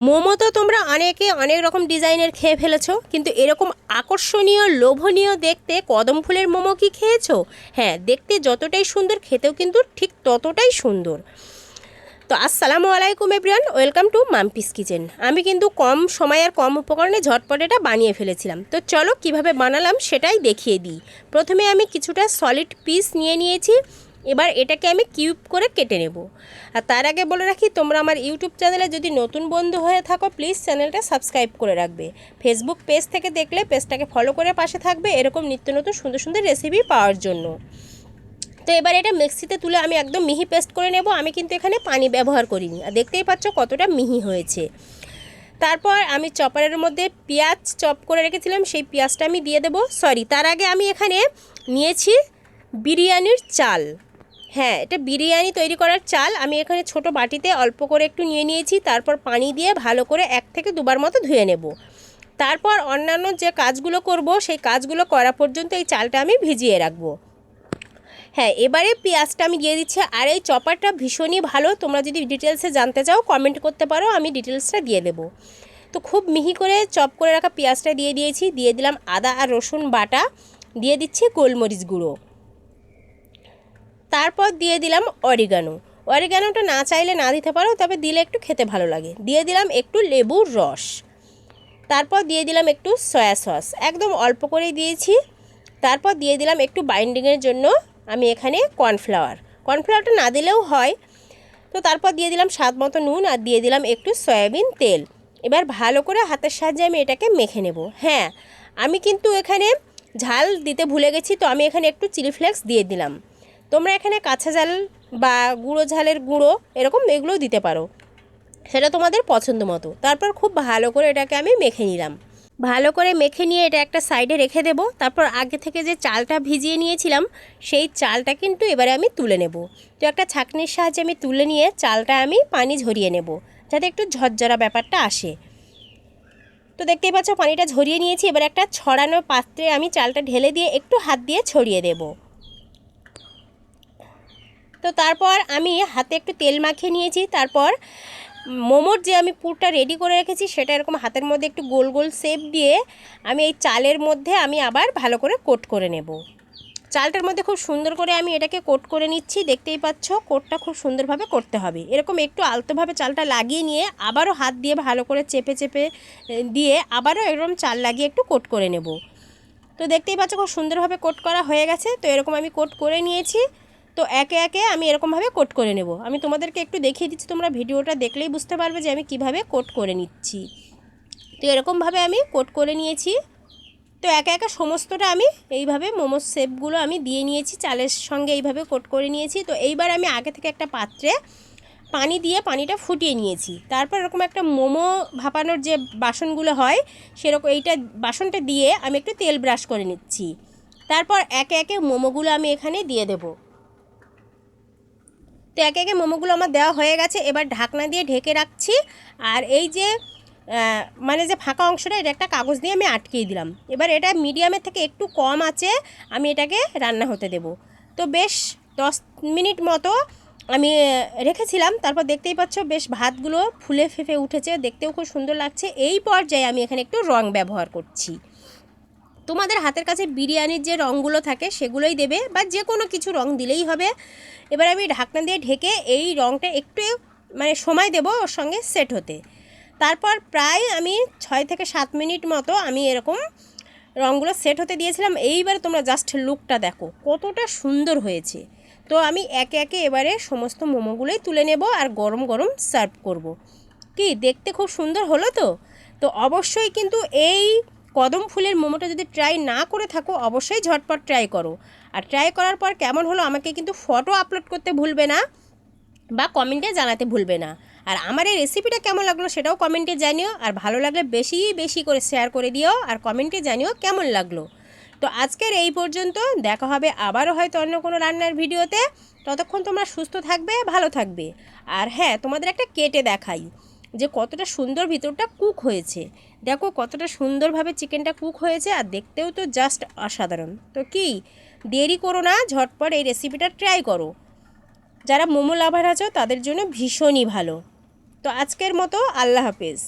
মোমো তো তোমরা অনেকে অনেক রকম ডিজাইনের খেয়ে ফেলেছো, কিন্তু এরকম আকর্ষণীয়, লোভনীয় দেখতে কদম ফুলের মোমো কি খেয়েছো? হ্যাঁ দেখতে যতটাই সুন্দর, খেতেও কিন্তু ঠিক ততটাই সুন্দর। তো আসসালামু আলাইকুম everyone, welcome to Mampi's kitchen. আমি কিন্তু কম সময় আর কম উপকরণে ঝটপট এটা বানিয়ে ফেলেছিলাম। তো চলো কীভাবে বানালাম সেটাই দেখিয়ে দিই। প্রথমে আমি কিছুটা সলিড পিস নিয়ে নিয়েছি। এবার এটাকে আমি কিউব করে কেটে নেব। আর তার আগে বলে রাখি, তোমরা আমার ইউটিউব চ্যানেলে যদি নতুন বন্ধু হয়ে থাকো, প্লিজ চ্যানেলটা সাবস্ক্রাইব করে রাখবে। ফেসবুক পেজ থেকে দেখলে পেজটাকে ফলো করে পাশে থাকবে এরকম নিত্য নতুন সুন্দর সুন্দর রেসিপি পাওয়ার জন্য। তো এবার এটা মিক্সিতে তুলে আমি একদম মিহি পেস্ট করে নেব। আমি কিন্তু এখানে পানি ব্যবহার করিনি। আর দেখতেই পাচ্ছ কতটা মিহি হয়েছে। তারপর আমি চপারের মধ্যে পেঁয়াজ চপ করে রেখেছিলাম, সেই পেঁয়াজটা আমি দিয়ে দেবো। সরি তার আগে আমি এখানে নিয়েছি বিরিয়ানির চাল। হ্যাঁ এটা বিরিয়ানি তৈরি করার চাল আমি এখানে ছোট বাটিতে অল্প করে একটু নিয়ে নিয়েছি, তারপর পানি দিয়ে ভালো করে এক থেকে দুবার মতো ধুয়ে নেব। তারপর অন্যান্য যে কাজগুলো করব, সেই কাজগুলো করা পর্যন্ত এই চালটা আমি ভিজিয়ে রাখব। হ্যাঁ এবারে পেঁয়াজটা আমি দিয়ে দিচ্ছি, আর এই চপারটা ভীষণই ভালো, তোমরা যদি ডিটেলসে জানতে চাও কমেন্ট করতে পারো, আমি ডিটেলসটা দিয়ে দেবো। তো খুব মিহি করে চপ করে রাখা পেঁয়াজটা দিয়ে দিয়েছি, দিয়ে দিলাম আদা আর রসুন বাটা, দিয়ে দিচ্ছি গোলমরিচ গুঁড়ো। তারপর দিয়ে দিলাম অরিগানো। অরিগানোটা না চাইলে না দিতে পারো, তবে দিলে একটু খেতে ভালো লাগে। দিয়ে দিলাম একটু লেবুর রস। তারপর দিয়ে দিলাম একটু সয়া সস। একদম অল্প করেই দিয়েছি। তারপর দিয়ে দিলাম একটু বাইন্ডিংয়ের জন্য আমি এখানে কর্নফ্লাওয়ার। কর্নফ্লাওয়ারটা না দিলেও হয়। তো তারপর দিয়ে দিলাম স্বাদ মতো নুন আর দিয়ে দিলাম একটু সয়াবিন তেল। এবার ভালো করে হাতের সাহায্যে আমি এটাকে মেখে নেব। হ্যাঁ আমি কিন্তু এখানে ঝাল দিতে ভুলে গেছি, তো আমি এখানে একটু চিলি ফ্লেক্স দিয়ে দিলাম। তোমরা এখানে কাঁচা ঝাল বা গুঁড়ো ঝালের গুঁড়ো এরকম এগুলোও দিতে পারো। সেটা তোমাদের পছন্দ মতো। তারপর খুব ভালো করে এটাকে আমি মেখে নিলাম। ভালো করে মেখে নিয়ে এটা একটা সাইডে রেখে দেব। তারপর আগে থেকে যে চালটা ভিজিয়ে নিয়েছিলাম, সেই চালটা কিন্তু এবারে আমি তুলে নেব। তো একটা ছাঁকনির সাহায্যে আমি তুলে নিয়ে চালটা আমি পানি ঝরিয়ে নেব, যাতে একটু ঝরঝরা ব্যাপারটা আসে। তো দেখতেই পাচ্ছ, পানিটা ঝরিয়ে নিয়েছি। এবার একটা ছড়ানো পাত্রে আমি চালটা ঢেলে দিয়ে একটু হাত দিয়ে ছড়িয়ে দেবো। তো তারপর আমি হাতে একটু তেল মাখিয়ে নিয়েছি। তারপর মোমোর যে আমি পুরটা রেডি করে রেখেছি, সেটা এরকম হাতের মধ্যে একটু গোল গোল শেপ দিয়ে আমি এই চালের মধ্যে আমি আবার ভালো করে কোট করে নেব। চালটার মধ্যে খুব সুন্দর করে আমি এটাকে কোট করে নিচ্ছি, দেখতেই পাচ্ছ কোটটা খুব সুন্দরভাবে করতে হবে। এরকম একটু আলতোভাবে চালটা লাগিয়ে নিয়ে আবারও হাত দিয়ে ভালো করে চেপে চেপে দিয়ে আবারও এরকম চাল লাগিয়ে একটু কোট করে নেব। তো দেখতেই পাচ্ছ খুব সুন্দরভাবে কোট করা হয়ে গেছে। তো এরকম আমি কোট করে নিয়েছি। তো একে একে আমি এরকমভাবে কোট করে নেব। আমি তোমাদেরকে একটু দেখিয়ে দিচ্ছি, তোমরা ভিডিওটা দেখলেই বুঝতে পারবে যে আমি কীভাবে কোট করে নিচ্ছি। তো এরকমভাবে আমি কোট করে নিয়েছি। তো একে একে সমস্তটা আমি এইভাবে মোমোর শেপগুলো আমি দিয়ে নিয়েছি, চালের সঙ্গে এইভাবে কোট করে নিয়েছি। তো এইবার আমি আগে থেকে একটা পাত্রে পানি দিয়ে পানিটা ফুটিয়ে নিয়েছি। তারপর এরকম একটা মোমো ভাপানোর যে বাসনগুলো হয় সেরকম এইটা বাসনটা দিয়ে আমি একটু তেল ব্রাশ করে নিচ্ছি। তারপর একে একে মোমোগুলো আমি এখানে দিয়ে দেবো। তো একে একে মোমোগুলো আমার দেওয়া হয়ে গেছে। এবার ঢাকনা দিয়ে ঢেকে রাখছি। আর এই যে মানে যে ফাঁকা অংশটা, এটা একটা কাগজ দিয়ে আমি আটকিয়ে দিলাম। এবার এটা মিডিয়ামের থেকে একটু কম আছে, আমি এটাকে রান্না হতে দেব। তো বেশ দশ মিনিট মতো আমি রেখেছিলাম। তারপর দেখতেই পাচ্ছ বেশ ভাতগুলো ফুলে ফেঁপে উঠেছে। দেখতেও খুব সুন্দর লাগছে। এই পর্যায়ে আমি এখানে একটু রং ব্যবহার করছি। তোমাদের হাতের কাছে বিরিয়ানির যে রঙগুলো থাকে সেগুলোই দেবে বা যে কোনো কিছু রং দিলেই হবে। এবার আমি ঢাকনা দিয়ে ঢেকে এই রঙটা একটু মানে সময় দেব ওর সঙ্গে সেট হতে। তারপর প্রায় আমি ছয় থেকে সাত মিনিট মতো আমি এরকম রঙগুলো সেট হতে দিয়েছিলাম। এইবার তোমরা জাস্ট লুকটা দেখো, কতটা সুন্দর হয়েছে। তো আমি একে একে এবারে সমস্ত মোমোগুলোই তুলে নেব আর গরম গরম সার্ভ করব। কি, দেখতে খুব সুন্দর হলো তো? তো অবশ্যই কিন্তু এই কদম ফুলের মোমোটা যদি ট্রাই না করে থাকো, অবশ্যই ঝটপট ট্রাই করো। আর ট্রাই করার পর কেমন হলো আমাকে কিন্তু ফটো আপলোড করতে ভুলবে না বা কমেন্টে জানাতে ভুলবে না। আর আমার এই রেসিপিটা কেমন লাগল সেটাও কমেন্টে জানিও। আর ভালো লাগলে বেশি বেশি করে শেয়ার করে দিও আর কমেন্টে জানিও কেমন লাগল। তো আজকের এই পর্যন্ত, দেখা হবে আবারও হয়তো অন্য কোনো রান্নার ভিডিওতে। ততক্ষণ তোমরা সুস্থ থাকবে, ভালো থাকবে। আর হ্যাঁ তোমাদের একটা কেটে দেখাই। যে কতটা সুন্দর ভিতরটা কুক হয়েছে। দেখো কতটা সুন্দরভাবে চিকেনটা কুক হয়েছে আর দেখতেও তো জাস্ট অসাধারণ। তো কি? দেরি করো না, ঝটপট এই রেসিপিটা ট্রাই করো। যারা মোমো লাভার আছো তাদের জন্য ভীষণই ভালো। তো আজকের মতো আল্লাহ হাফেজ।